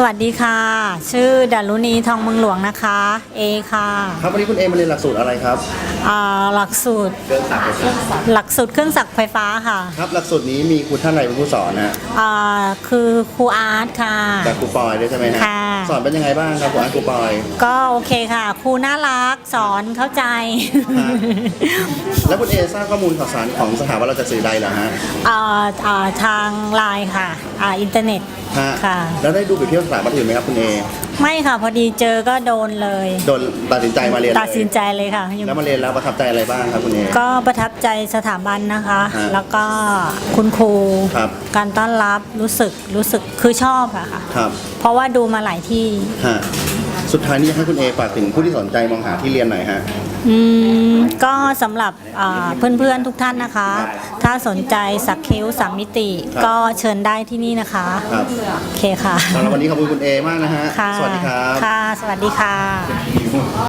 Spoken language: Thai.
สวัสดีค่ะ ชื่อดารุณีทองเมืองหลวงนะคะ เอค่ะครับวันนี้คุณเอมาเรียนหลักสูตรอะไรครับอ่าหลักสูตรเครื่องสักดิ์หลักสูตรเครื่องจักรไฟฟ้าค่ะครับหลักสูตรนี้มีครูท่านไหนเป็นผู้สอนนะอ่าคือครูอาร์ตค่ะจากครูปอยด้วยใช่ไหมฮะค่ะสอนเป็นยังไงบ้างครับครูอาร์ตครูปอย ก็โอเคค่ะครูน่ารักสอนเข้าใจแล้วคุณเอทราบข้อมูลข่าวสารของสถาบันเราจะสื่อใดเหรอฮะ อ่าอ่าทางไลน์ค่ะ อ่าอินเทอร์เน็ต ฮะค่ะ แล้วได้ดูไปเที่ยวสถาบันอื่นไหมครับคุณเอไม่ค่ะพอดีเจอก็โดนเลย โดนตัดสินใจมาเรียนเลยตัดสินใจเลยค่ะแล้วมาเรียนแล้วประทับใจอะไรบ้างครับคุณเอ ก็ประทับใจสถาบันนะคะ ฮะแล้วก็คุณครูครับ การต้อนรับรู้สึกรู้สึกคือชอบอะค่ะ ครับเพราะว่าดูมาหลายที่ ฮะสุดท้ายนี้ให้คุณเอฝากถึงผู้ที่สนใจมองหาที่เรียนหน่อยฮะ อืม ก็สำหรับอ่าเพื่อนๆทุกท่านนะคะ ถ้าสนใจสักคิ้วสามมิติครับก็เชิญได้ที่นี่นะคะครับโอเคค่ะสำหรับวันนี้ขอบคุณคุณเอมากนะฮะค่ะสวัสดีครับ ค่ะ สวัสดีค่ะ